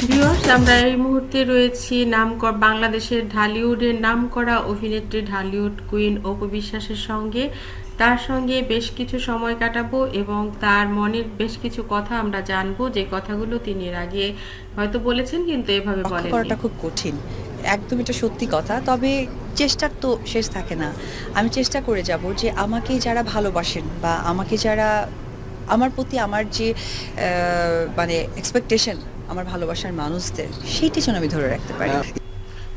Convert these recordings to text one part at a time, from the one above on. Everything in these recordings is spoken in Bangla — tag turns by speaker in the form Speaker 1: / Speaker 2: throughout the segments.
Speaker 1: আমরা এই মুহূর্তে রয়েছি নাম বাংলাদেশের ঢালিউডের নামকরা অভিনেত্রী ঢালিউড কুইন অপু বিশ্বাসের সঙ্গে। তার সঙ্গে বেশ কিছু সময় কাটাবো এবং তার মনের বেশ কিছু কথা আমরা জানব। যে কথাগুলো তিনি এর আগে হয়তো বলেছেন কিন্তু এভাবে বলেন
Speaker 2: করাটা খুব কঠিন। একদম এটা সত্যি কথা। তবে চেষ্টার তো শেষ থাকে না। আমি চেষ্টা করে যাব যে আমাকে যারা ভালোবাসেন বা আমাকে যারা আমার প্রতি আমার যে মানে এক্সপেকটেশন আমার ভালোবাসার মানুষদের সেইটি যেন আমি ধরে রাখতে পারি।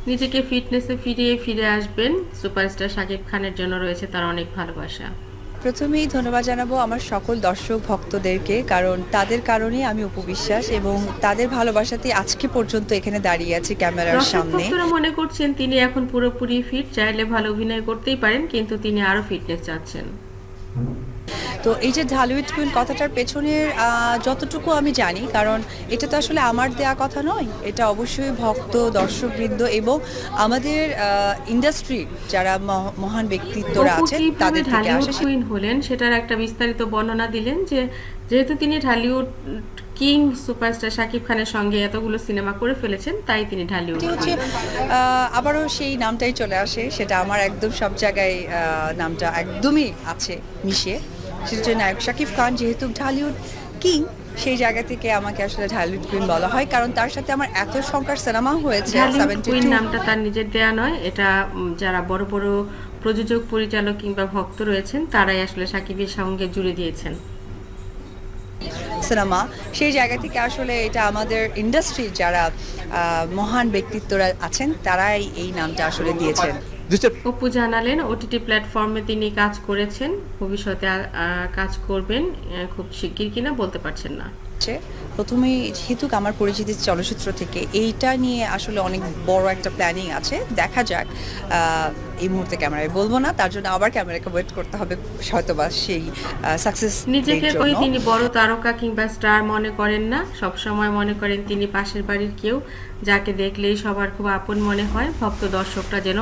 Speaker 1: নিজেকে ফিটনেসে ফিরিয়ে ফিরে আসবেন। সুপারস্টার শাকিব খানের জন্য রয়েছে তার অনেক ভালোবাসা।
Speaker 2: প্রথমেই ধন্যবাদ জানাব আমার সকল দর্শক ভক্তদেরকে কারণ তাদের কারণে আমি উপবিশ্বাস এবং তাদের ভালোবাসাতে আজকে পর্যন্ত এখানে দাঁড়িয়ে আছি ক্যামেরার সামনে।
Speaker 1: মনে করছেন তিনি এখন পুরোপুরি ফিট চাইলে ভালো অভিনয় করতেই পারেন কিন্তু তিনি আরও ফিটনেস চাচ্ছেন।
Speaker 2: তো এই যে ঢালিউড কুইন কথাটার পেছনের যতটুকু আমি জানি কারণ এটা তো আসলে আমার দেয়া কথা নয় এটা অবশ্যই ভক্ত দর্শকবৃন্দ এবং আমাদের ইন্ডাস্ট্রির যারা মহ- মহান ব্যক্তিত্বরা আছেন তাদের থেকে আসে
Speaker 1: কুইন হলেন সেটার একটা বিস্তারিত বর্ণনা দিলেন যে যেহেতু তিনি ঢালিউড কিং সুপারস্টার শাকিব খানের সঙ্গে এতগুলো সিনেমা করে ফেলেছেন তাই তিনি ঢালিউড
Speaker 2: হচ্ছে আবারও সেই নামটাই চলে আসে সেটা আমার একদম সব জায়গায় আহ, নামটা একদমই আছে মিশে। সেটা নায়ক শাকিব খান যেহেতু ঢালিউড কিং সেই জায়গা থেকে আমাকে আসলে ঢালিউড কুইন বলা হয়। কারণ তার সাথে আমার এত সংখ্যার সিনেমা হয়েছে
Speaker 1: কুইন নামটা তার নিজের দেয়া নয় এটা যারা বড় বড় প্রযোজক পরিচালক কিংবা ভক্ত রয়েছেন তারাই আসলে সাকিবের সঙ্গে জুড়ে দিয়েছেন।
Speaker 2: সিনেমা সেই জায়গা থেকে আসলে এটা আমাদের ইন্ডাস্ট্রির যারা আহ, মহান ব্যক্তিত্বরা আছেন তারাই এই নামটা আসলে দিয়েছেন।
Speaker 1: অপু জানালেন ওটিটি প্ল্যাটফর্মে তিনি কাজ করেছেন ভবিষ্যতে কাজ করবেন খুব শিগগির কিনা বলতে পারছেন না।
Speaker 2: প্রথমে প্রথমেই যেহেতু আমার পরিচিতি চলচ্চিত্র থেকে এইটা নিয়ে আসলে অনেক বড় একটা প্ল্যানিং আছে দেখা যাক আহ, এই মুহূর্তে ক্যামেরায় বলব না। তার জন্য আবার ক্যামেরাকে ওয়েট করতে হবে হয়তোবা সেই সাকসেস
Speaker 1: নিজেকে কই তিনি বড় তারকা কিংবা স্টার মনে করেন না। সব সময় মনে করেন তিনি পাশের বাড়ির কেউ যাকে দেখলেই সবার খুব আপন মনে হয়। ভক্ত দর্শকরা যেন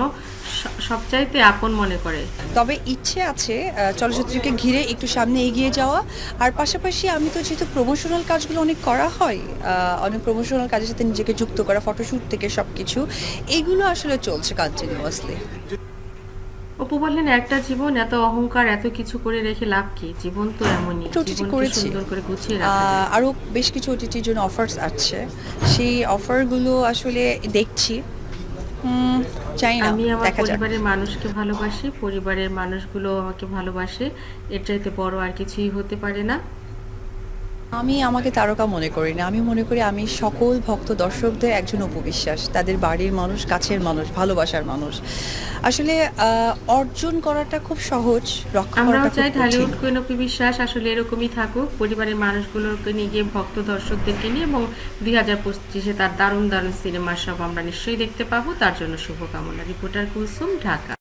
Speaker 1: সবচাইতে আপন মনে করে।
Speaker 2: তবে ইচ্ছে আছে চলচ্চিত্রকে ঘিরে একটু সামনে এগিয়ে যাওয়া। আর পাশাপাশি আমি তো যেহেতু প্রমোশনাল কাজগুলো অনেক করা হয় অনেক প্রমোশনাল কাজের সাথে নিজেকে যুক্ত করা ফটোশ্যুট থেকে সব কিছু এগুলো আসলে চলছে কন্টিনিউয়াসলি
Speaker 1: অপু বললেন একটা জীবন এত অহংকার এত কিছু করে রেখে লাভ কি? জীবন তো এমনই। ওটিটি
Speaker 2: করেছি।
Speaker 1: করে গুছিয়ে
Speaker 2: আরও বেশ কিছু ওটিটির জন্য অফার্স আছে। সেই অফারগুলো আসলে দেখছি। চাই না
Speaker 1: আমি আমার পরিবারের মানুষকে ভালোবাসি পরিবারের মানুষগুলো আমাকে ভালোবাসে। এটাই তো বড় আর কিছুই হতে পারে না।
Speaker 2: আমি আমাকে তারকা মনে করি না। আমি মনে করি আমি সকল ভক্ত দর্শকদের একজন উপবিশ্বাস। তাদের বাড়ির মানুষ কাছের মানুষ ভালোবাসার মানুষ। আসলে আহ, অর্জন করাটা খুব সহজ রক্ষা করাটা
Speaker 1: চাই ঢালিউড কুইন অপি বিশ্বাস আসলে এরকমই থাকুক। পরিবারের মানুষগুলোকে নিয়ে গিয়ে ভক্ত দর্শকদেরকে নিয়ে এবং দুই হাজার পঁচিশে তার দারুণ দারুণ সিনেমা সব আমরা নিশ্চয়ই দেখতে পাবো। তার জন্য শুভকামনা। রিপোর্টার কুলসুম ঢাকা।